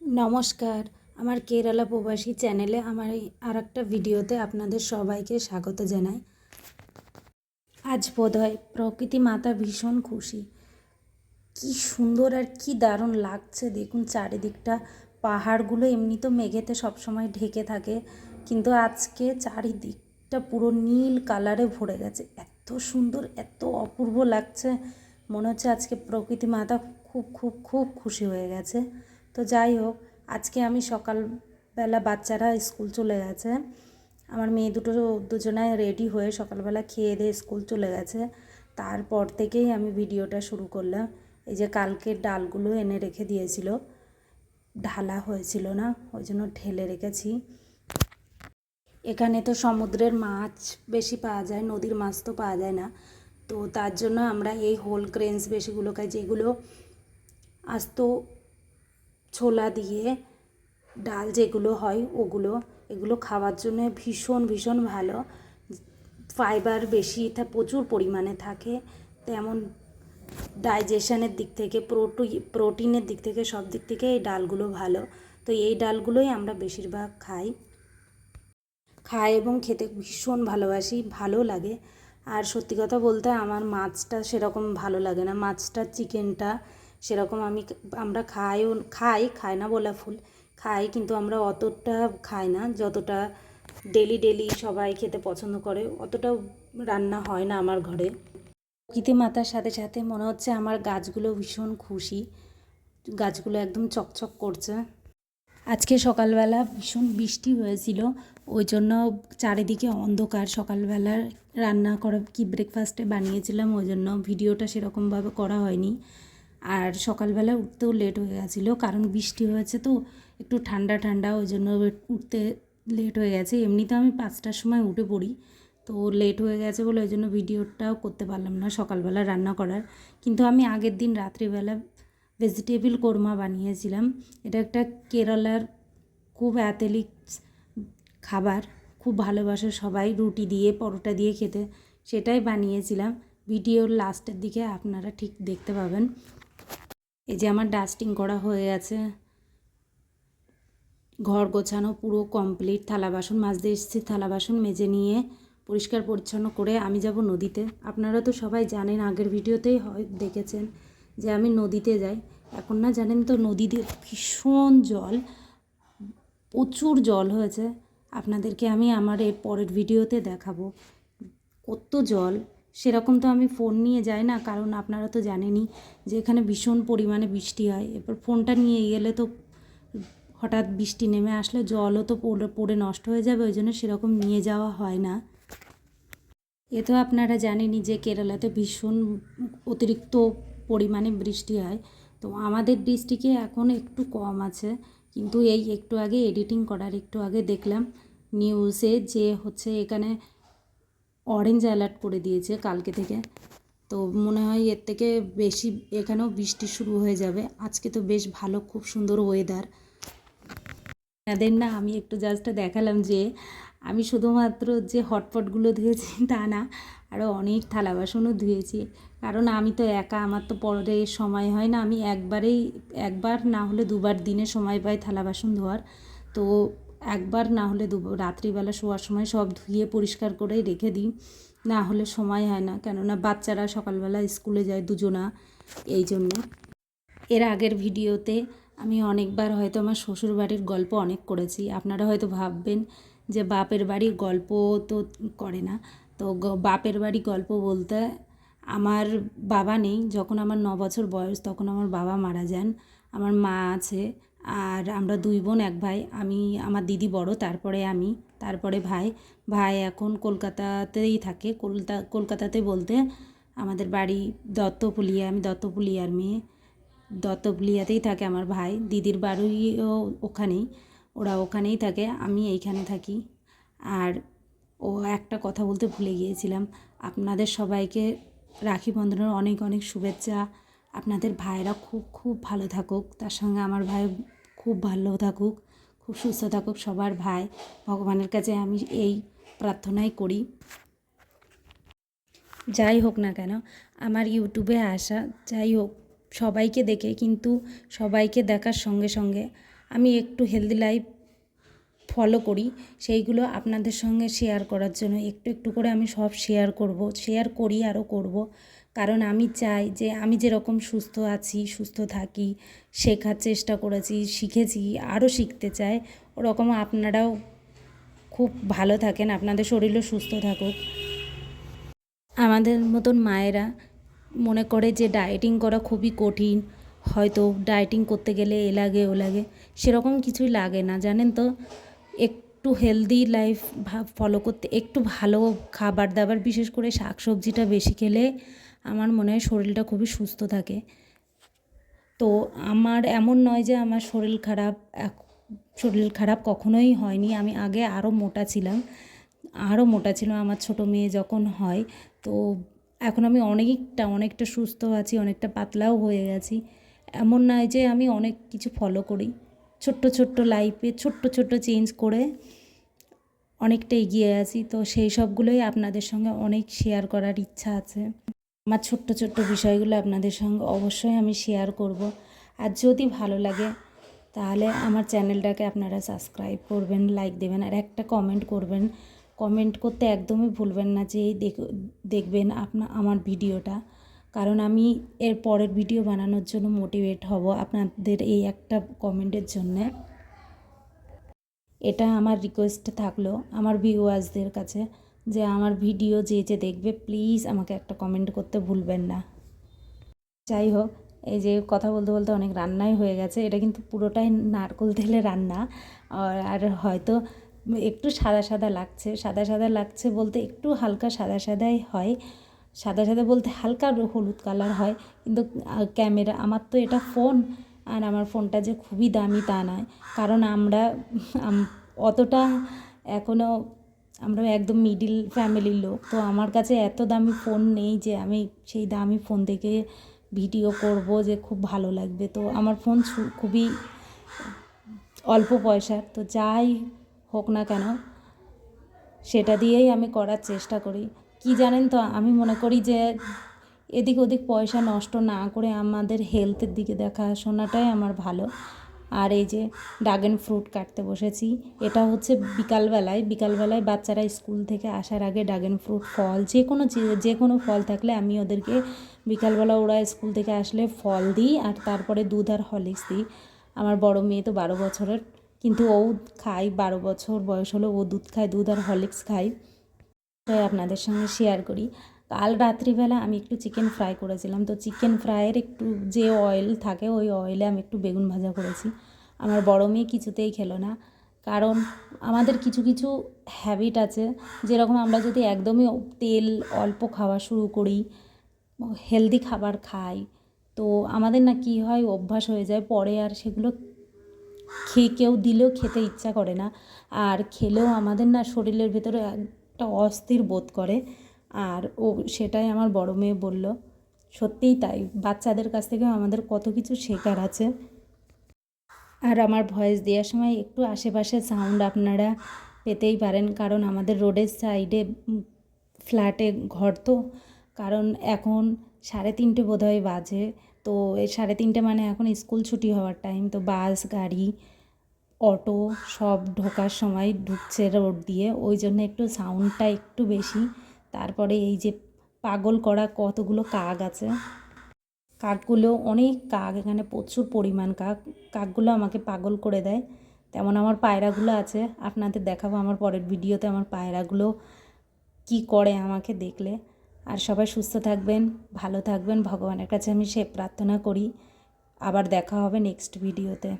নমস্কার। আমার কেরালা প্রবাসী চ্যানেলে আমার এই আর একটা ভিডিওতে আপনাদের সবাইকে স্বাগত জানাই। আজ বোধহয় প্রকৃতি মাতা ভীষণ খুশি। কি সুন্দর আর কি দারুণ লাগছে। দেখুন চারিদিকটা, পাহাড়গুলো এমনি তো মেঘেতে সবসময় ঢেকে থাকে, কিন্তু আজকে চারিদিকটা পুরো নীল কালারে ভরে গেছে। এত সুন্দর, এত অপূর্ব লাগছে। মনে হচ্ছে আজকে প্রকৃতি মাতা খুব খুব খুব খুশি হয়ে গেছে। তো যাই হোক, আজকে আমি সকালবেলা বাচ্চারা স্কুল চলে গেছে। আমার মেয়ে দুটো দুজনায় রেডি হয়ে সকালবেলা খেয়ে দিয়ে স্কুল চলে গেছে। তারপর থেকেই আমি ভিডিওটা শুরু করলাম। এই যে কালকের ডালগুলো এনে রেখে দিয়েছিল। ঢালা হয়েছিল না, ওই জন্য ঢেলে রেখেছি। এখানে তো সমুদ্রের মাছ বেশি পাওয়া যায়, নদীর মাছ তো পাওয়া যায় না। তো তার জন্য আমরা এই হোল ক্রেন্স বেশিগুলোকে যেগুলো আস্ত ছোলা দিয়ে ডাল যেগুলো হয় ওগুলো, এগুলো খাওয়ার জন্য ভীষণ ভীষণ ভালো। ফাইবার বেশি থা প্রচুর পরিমাণে থাকে। তেমন ডাইজেশনের দিক থেকে, প্রোটি, প্রোটিনের দিক থেকে, সব দিক থেকে এই ডালগুলো ভালো। তো এই ডালগুলোই আমরা বেশিরভাগ খাই। খাই এবং খেতে ভীষণ ভালোবাসি, ভালো লাগে। আর সত্যি কথা বলতে আমার মাছটা সেরকম ভালো লাগে না। মাছটা, চিকেনটা সেরকম আমি আমরা খাইও, খাই খাই না বলা ফুল খাই কিন্তু আমরা অতটা খাই না, যতটা ডেলি ডেলি সবাই খেতে পছন্দ করে, অতটাও রান্না হয় না আমার ঘরে। প্রকৃতি মাতার সাথে সাথে মনে হচ্ছে আমার গাছগুলো ভীষণ খুশি, গাছগুলো একদম চকচক করছে। আজকে সকালবেলা ভীষণ বৃষ্টি হয়েছিল, ওই জন্য চারিদিকে অন্ধকার। সকালবেলা রান্না করা কি ব্রেকফাস্টে বানিয়েছিলাম, ওই জন্য ভিডিওটা সেরকমভাবে করা হয়নি। আর সকালবেলা উঠতেও লেট হয়ে গেছিল, কারণ বৃষ্টি হয়েছে তো, একটু ঠান্ডা ঠান্ডা, ওই জন্য উঠতে লেট হয়ে গেছে। এমনিতে আমি পাঁচটার সময় উঠে পড়ি, তো লেট হয়ে গেছে বলে ওই জন্য ভিডিওটাও করতে পারলাম না সকালবেলা রান্না করার। কিন্তু আমি আগের দিন রাত্রিবেলা ভেজিটেবিল কোরমা বানিয়েছিলাম। এটা একটা কেরালার খুব অ্যাথেলিক খাবার, খুব ভালোবাসে সবাই, রুটি দিয়ে, পরোটা দিয়ে খেতে, সেটাই বানিয়েছিলাম। ভিডিওর লাস্টের দিকে আপনারা ঠিক দেখতে পাবেন। এই যে আমার ডাস্টিং করা হয়ে গেছে। ঘর গোছানো পুরো কমপ্লিট। থালা বাসন মাজতে এসেছি, থালা বাসন মেজে নিয়ে পরিষ্কার পরিচ্ছন্ন করে আমি যাব নদীতে। আপনারা তো সবাই জানেন, আগের ভিডিওতেই হয় দেখেছেন যে আমি নদীতে যাই। এখন না জানেন তো, নদীতে ভীষণ জল, প্রচুর জল হয়েছে। আপনাদেরকে আমি আমার এর পরের ভিডিওতে দেখাবো। কত জল সেরকম তো আমি ফোন নিয়ে যাই না, কারণ আপনারা তো জানেনই যে এখানে ভীষণ পরিমাণে বৃষ্টি হয়। এরপর ফোনটা নিয়ে গেলে তো হঠাৎ বৃষ্টি নেমে আসলে জলও তো পড়ে পড়ে নষ্ট হয়ে যাবে, ওই জন্য সেরকম নিয়ে যাওয়া হয় না। এ তো আপনারা জানেনই যে কেরালাতে ভীষণ অতিরিক্ত পরিমাণে বৃষ্টি হয়। তো আমাদের ডিস্ট্রিক্টে এখন একটু কম আছে, কিন্তু এই একটু আগে এডিটিং করার একটু আগে দেখলাম নিউজে যে হচ্ছে এখানে অরেঞ্জ অ্যালার্ট করে দিয়েছে কালকে থেকে। তো মনে হয় এর থেকে বেশি এখানেও বৃষ্টি শুরু হয়ে যাবে। আজকে তো বেশ ভালো, খুব সুন্দর ওয়েদার এদের না, আমি একটু জাস্ট দেখালাম যে, আমি শুধুমাত্র যে হটপটগুলো ধুয়েছি তা না আরও অনেক থালা বাসনও ধুয়েছি। কারণ আমি তো একা, আমার তো পরে সময় হয় না। আমি একবারেই, একবার না হলে দুবার দিনে সময় পাই থালা বাসন ধোয়ার। তো একবার না হলে দু রাত্রিবেলা শোয়ার সময় সব ধুয়ে পরিষ্কার করেই রেখে দিই। না হলে সময় হয় না, কেননা বাচ্চারা সকালবেলা স্কুলে যায় দুজনা, এই জন্য। এর আগের ভিডিওতে আমি অনেকবার হয়তো আমার শ্বশুর বাড়ির গল্প অনেক করেছি। আপনারা হয়তো ভাববেন যে বাপের বাড়ির গল্প তো করে না। তো বাপের বাড়ি গল্প বলতে আমার বাবা নেই। যখন আমার ন বছর বয়স, তখন আমার বাবা মারা যান। আমার মা আছে আর আমরা দুই বোন, এক ভাই। আমি, আমার দিদি বড়, তারপরে আমি, তারপরে ভাই। ভাই এখন কলকাতাতেই থাকে। কলতা, কলকাতাতে বলতে আমাদের বাড়ি দত্তপুলিয়া। আমি দত্তপুলিয়ার মেয়ে। দত্তপুলিয়াতেই থাকে আমার ভাই। দিদির বাড়িও ওখানেই। ওরা ওখানেই থাকে। আমি এইখানে থাকি। আর ও একটা কথা বলতে ভুলে গিয়েছিলাম। আপনাদের সবাইকে রাখি বন্ধনের অনেক অনেক শুভেচ্ছা। আপনাদের ভাইরা খুব খুব ভালো থাকুক। তার সঙ্গে আমার ভাই খুব ভালো থাকুক, খুব সুস্থ থাকুক সবার ভাই। ভগবানের কাছে আমি এই প্রার্থনাই করি। যাই হোক না কেন, আমার ইউটিউবে আসা, যাই হোক, সবাইকে দেখে, কিন্তু সবাইকে দেখার সঙ্গে সঙ্গে আমি একটু হেলদি লাইফ ফলো করি। সেইগুলো আপনাদের সঙ্গে শেয়ার করার জন্য একটু একটু করে আমি সব শেয়ার করব শেয়ার করি আরও করব। কারণ আমি চাই যে আমি যেরকম সুস্থ আছি, সুস্থ থাকি, শেখার চেষ্টা করেছি, শিখেছি, আরও শিখতে চাই, ওরকম আপনারাও খুব ভালো থাকেন, আপনাদের শরীরও সুস্থ থাকুক। আমাদের মতন মায়েরা মনে করে যে ডায়েটিং করা খুবই কঠিন, হয়তো ডায়েটিং করতে গেলে এ লাগে, ও লাগে, সেরকম কিছুই লাগে না, জানেন তো? একটু হেলদি লাইফ ফলো করতে, একটু ভালো খাবার দাবার বিশেষ করে শাক সবজিটা বেশি খেলে আমার মনে হয় শরীরটা খুবই সুস্থ থাকে। তো আমার এমন নয় যে আমার শরীর খারাপ শরীর খারাপ কখনোই হয়নি। আমি আগে আরও মোটা ছিলাম আরও মোটা ছিল আমার ছোট মেয়ে যখন হয়। তো এখন আমি অনেকটা অনেকটা সুস্থ আছি, অনেকটা পাতলাও হয়ে গেছি। এমন নয় যে আমি অনেক কিছু ফলো করি। ছোট্ট ছোট্ট লাইফে ছোট্ট ছোট্ট চেঞ্জ করে অনেকটা এগিয়ে আছি। তো সেই সবগুলোই আপনাদের সঙ্গে অনেক শেয়ার করার ইচ্ছা আছে। আমার ছোট্ট ছোট্ট বিষয়গুলো আপনাদের সঙ্গে অবশ্যই আমি শেয়ার করব। আর যদি ভালো লাগে, তাহলে আমার চ্যানেলটাকে আপনারা সাবস্ক্রাইব করবেন লাইক দেবেন, আর একটা কমেন্ট করবেন। কমেন্ট করতে একদমই ভুলবেন না যে এই দেখ, দেখবেন আপনা, আমার ভিডিওটা কারণ আমি এর পরের ভিডিও বানানোর জন্য মোটিভেট হব আপনাদের এই একটা কমেন্টের জন্যে। এটা আমার রিকোয়েস্ট থাকল, আমার ভিউয়ার্সদের কাছে। যে আমার ভিডিও যে যে দেখবে প্লিজ আমাকে একটা কমেন্ট করতে ভুলবেন না। যাই হোক, এই যে কথা বলতে বলতে অনেক রান্নাই হয়ে গেছে। এটা কিন্তু পুরোটাই নারকোল তেলে রান্না। আর হয়তো একটু সাদা সাদা লাগছে। সাদা সাদা লাগছে বলতে একটু হালকা সাদা সাদাই হয়। সাদা সাদা বলতে হালকা হলুদ কালার হয়। কিন্তু ক্যামেরা আমার তো এটা ফোন আর আমার ফোনটা যে খুবই দামি তা নয়। কারণ আমরা অতটা এখনও আমরা একদম মিডিল ফ্যামিলির লোক, তো আমার কাছে এত দামি ফোন নেই যে আমি সেই দামি ফোন থেকে ভিডিও করব যে খুব ভালো লাগবে। তো আমার ফোন খুবই অল্প পয়সার, তো যাই হোক না কেন, সেটা দিয়েই আমি করার চেষ্টা করি। কি জানেন তো, আমি মনে করি যে এদিক ওদিক পয়সা নষ্ট না করে আমাদের হেলথের দিকে দেখাশোনাটাই আমার ভালো। আর এই যে ড্রাগন ফ্রুট কাটতে বসেছি, এটা হচ্ছে বিকালবেলায় বিকালবেলায় বাচ্চারা স্কুল থেকে আসার আগে ড্রাগন ফ্রুট ফল, যে কোনো যে- কোনো ফল থাকলে আমি ওদেরকে বিকালবেলা ওরা স্কুল থেকে আসলে ফল দিই আর তারপরে দুধ আর হরলিক্স দিই। আমার বড় মেয়ে তো বারো বছরের, কিন্তু ও খায় বারো বছর বয়স হলো ও দুধ খায়, দুধ আর হরলিক্স খায়। আপনাদের সঙ্গে শেয়ার করি। কাল রাত্রিবেলা আমি একটু চিকেন ফ্রাই করেছিলাম। তো চিকেন ফ্রাইয়ের একটু যে অয়েল থাকে, ওই অয়েলে আমি একটু বেগুন ভাজা করেছি। আমার বড় মেয়ে কিছুতেই খেলো না। কারণ আমাদের কিছু কিছু হ্যাবিট আছে, যেরকম আমরা যদি একদমই তেল অল্প খাওয়া শুরু করি হেলদি খাবার খাই, তো আমাদের না কী হয়, অভ্যাস হয়ে যায়। পরে আর সেগুলো খেয়ে, কেউ দিলেও খেতে ইচ্ছা করে না। আর খেলেও আমাদের না শরীরের ভেতরে একটা অস্থির বোধ করে। আর ও সেটাই আমার বড় মেয়ে বলল। সত্যিই তাই। বাচ্চাদের কাছ থেকে আমাদের কত কিছু শেখার আছে। আর আমার ভয়েস দেওয়ার সময় একটু আশেপাশে সাউন্ড আপনারা পেতেই পারেন, কারণ আমাদের রোডের সাইডে ফ্ল্যাটে ঘর তো। কারণ এখন সাড়ে তিনটে বোধহয় বাজে। তো এই সাড়ে তিনটে মানে এখন স্কুল ছুটি হওয়ার টাইম তো বাস গাড়ি অটো সব ঢোকার সময় ঢুকছে রোড দিয়ে। ওই জন্য একটু সাউন্ডটা একটু বেশি। তারপরে এই যে পাগল করা কতগুলো কাক আছে। কাকগুলো অনেক কাক, এখানে প্রচুর পরিমাণ কাক। কাকগুলো আমাকে পাগল করে দেয়। তেমন আমার পায়রাগুলো আছে। আপনাদের দেখাবো আমার পরের ভিডিওতে আমার পায়রাগুলো কি করে আমাকে দেখলে। আর সবাই সুস্থ থাকবেন, ভালো থাকবেন। ভগবানের কাছে আমি সে প্রার্থনা করি। আবার দেখা হবে নেক্সট ভিডিওতে।